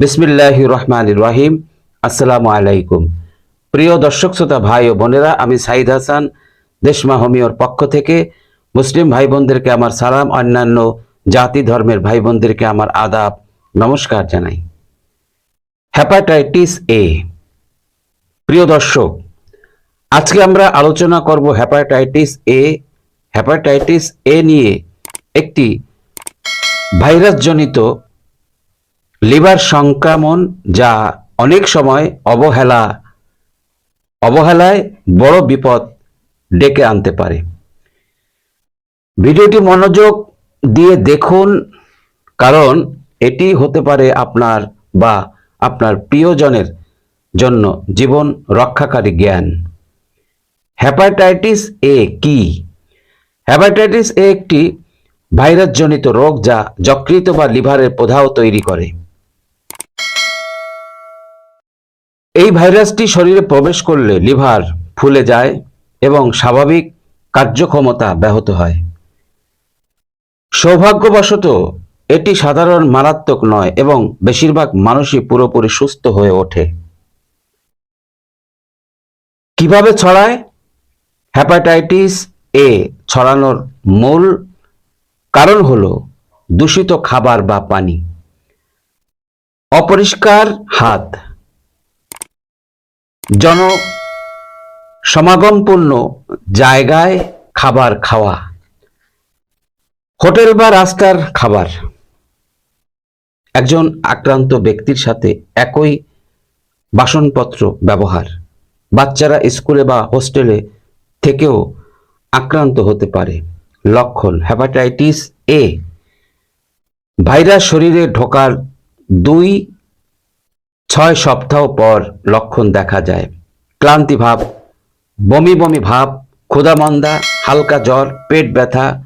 বিসমিল্লাহ রহমান রহিম আসসালামু আলাইকুম প্রিয় দর্শক, শ্রোতা, ভাই ও বোনেরা, আমি সাইদ হাসান দেশমা হোমিওর পক্ষ থেকে মুসলিম ভাই বোনদেরকে আমার সালাম, অন্যান্য জাতি ধর্মের ভাই বোনদেরকে আমার আদাব, নমস্কার জানাই। Hepatitis A. প্রিয় দর্শক, আজকে আমরা আলোচনা করব হ্যাপাটাইটিস এ। হ্যাপাটাইটিস এ নিয়ে একটি ভাইরাসজনিত লিভার সংক্রমণ যা অনেক সময় অবহেলা, অবহেলায় বড় বিপদ ডেকে আনতে পারে। ভিডিওটি মনোযোগ দিয়ে দেখুন, কারণ এটি হতে পারে আপনার বা আপনার প্রিয়জনের জন্য জীবন রক্ষাকারী জ্ঞান। হ্যাপাটাইটিস এ কি? হ্যাপাটাইটিস এ একটি ভাইরাসজনিত রোগ যা যকৃত বা লিভারের প্রধাও তৈরি করে। এই ভাইরাসটি শরীরে প্রবেশ করলে লিভার ফুলে যায় এবং স্বাভাবিক কার্যক্ষমতা ব্যাহত হয়। সৌভাগ্যবশত, এটি সাধারণ মারাত্মক নয় এবং বেশিরভাগ মানুষই পুরোপুরি সুস্থ হয়ে ওঠে। কীভাবে ছড়ায়? হ্যাপাটাইটিস এ ছড়ানোর মূল কারণ হল দূষিত খাবার বা পানি। অপরিষ্কার হাত। জন সমাগমপূর্ণ জায়গায় খাবার খাওয়া, হোটেল বা রাস্তার খাবার। একজন আক্রান্ত ব্যক্তির সাথে একই বাসনপত্র ব্যবহার। বাচ্চারা স্কুলে বা হোস্টেলে থেকেও আক্রান্ত হতে পারে। লক্ষণ হ্যাপাটাইটিস এ। ভাইরাস শরীরে ঢোকার দুই ছয় সপ্তাহ পর লক্ষণ দেখা যায়। ক্লান্তি ভাব, বমি বমি ভাব ক্ষুধামন্দা হালকা জ্বর, পেট ব্যথা,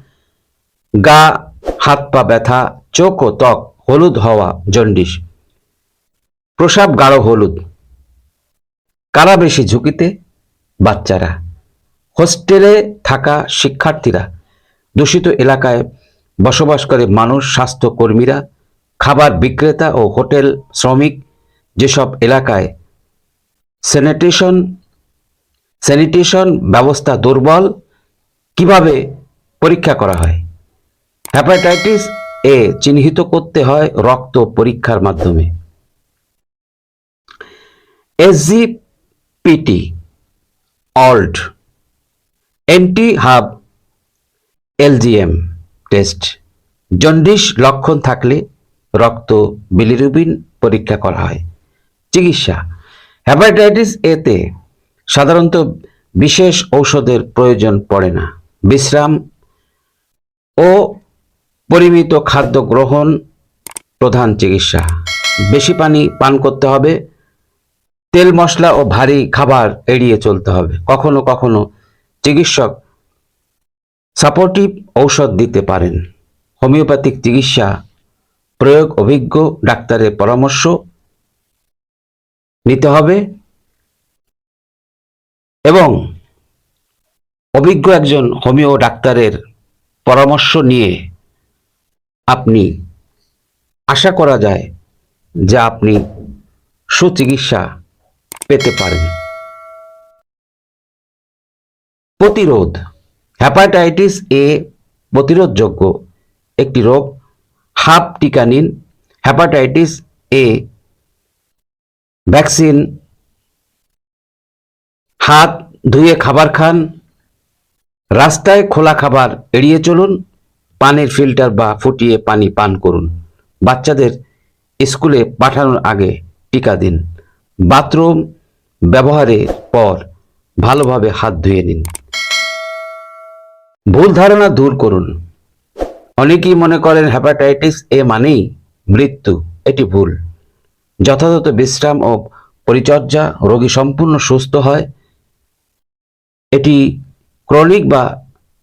গা, হাত পা ব্যথা, চোখ ও ত্বক হলুদ হওয়া জন্ডিস প্রসাব গাঢ় হলুদ। কারা বেশি ঝুঁকিতে? বাচ্চারা। হোস্টেলে থাকা শিক্ষার্থীরা। দূষিত এলাকায় বসবাস করে মানুষ, স্বাস্থ্যকর্মীরা, খাবার বিক্রেতা ও হোটেল শ্রমিক যেসব এলাকায় স্যানিটেশন স্যানিটেশন ব্যবস্থা দুর্বল, কীভাবে পরীক্ষা করা হয়? হ্যাপাটাইটিস এ চিহ্নিত করতে হয় রক্ত পরীক্ষার মাধ্যমে। এসজিপিটি অল্ট এন্টি হাব এলজিএম টেস্ট জন্ডিস লক্ষণ থাকলে রক্ত বিলিরুবিন পরীক্ষা করা হয়। চিকিৎসা। হ্যাপাটাইটিস এতে সাধারণত বিশেষ ঔষধের প্রয়োজন পড়ে না। বিশ্রাম ও পরিমিত খাদ্য গ্রহণ প্রধান চিকিৎসা। বেশি পানি পান করতে হবে। তেল মশলা ও ভারী খাবার এড়িয়ে চলতে হবে। কখনো কখনো চিকিৎসক সাপোর্টিভ ঔষধ দিতে পারেন। হোমিওপ্যাথিক চিকিৎসা প্রয়োগ অভিজ্ঞ ডাক্তারের পরামর্শ নিতে হবে এবং অভিজ্ঞ একজন হোমিও ডাক্তারের পরামর্শ নিয়ে আপনি আশা করা যায় যে আপনি সুচিকিৎসা পেতে পারেন। প্রতিরোধ হ্যাপাটাইটিস এ প্রতিরোধযোগ্য একটি রোগ। হাফ টিকা নিন হ্যাপাটাইটিস এ ভ্যাকসিন, হাত ধুয়ে খাবার খান, রাস্তায় খোলা খাবার এড়িয়ে চলুন, পানির ফিল্টার বা ফুটিয়ে পানি পান করুন। বাচ্চাদের স্কুলে পাঠানোর আগে টিকা দিন। বাথরুম ব্যবহারের পর ভালোভাবে হাত ধুয়ে নিন। ভুল ধারণা দূর করুন। অনেকেই মনে করেন হ্যাপাটাইটিস এ মানেই মৃত্যু, এটি ভুল। যথাযথ বিশ্রাম ও পরিচর্যা রোগী সম্পূর্ণ সুস্থ হয়। এটি ক্রনিক বা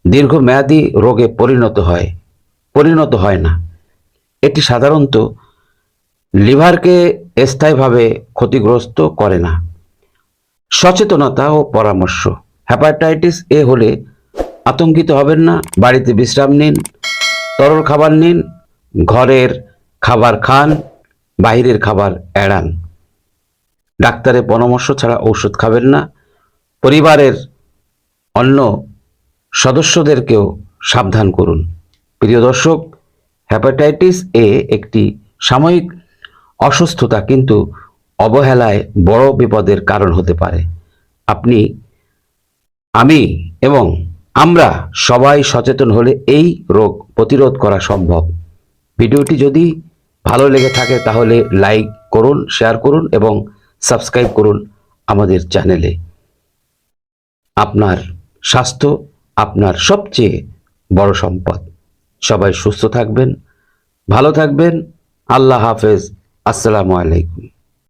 দীর্ঘমেয়াদী রোগে পরিণত হয় পরিণত হয় না। এটি সাধারণত লিভারকে স্থায়ীভাবে ক্ষতিগ্রস্ত করে না। সচেতনতা ও পরামর্শ। হ্যাপাটাইটিস এ হলে আতঙ্কিত হবেন না, বাড়িতে বিশ্রাম নিন, তরল খাবার নিন, ঘরের খাবার খান বাইরের খাবার এড়ান। ডাক্তারের পরামর্শ ছাড়া ঔষধ খাবেন না। পরিবারের অন্য সদস্যদেরকেও সাবধান করুন। প্রিয় দর্শক হ্যাপাটাইটিস এ একটি সাময়িক অসুস্থতা কিন্তু অবহেলায় বড় বিপদের কারণ হতে পারে। আপনি, আমি এবং আমরা সবাই সচেতন হলে এই রোগ প্রতিরোধ করা সম্ভব। ভিডিওটি যদি ভালো লেগে থাকে তাহলে লাইক করুন শেয়ার করুন এবং সাবস্ক্রাইব করুন আমাদের চ্যানেলে আপনার স্বাস্থ্য আপনার সবচেয়ে বড় সম্পদ। সবাই সুস্থ থাকবেন, ভালো থাকবেন। আল্লাহ হাফেজ। আসসালামু আলাইকুম।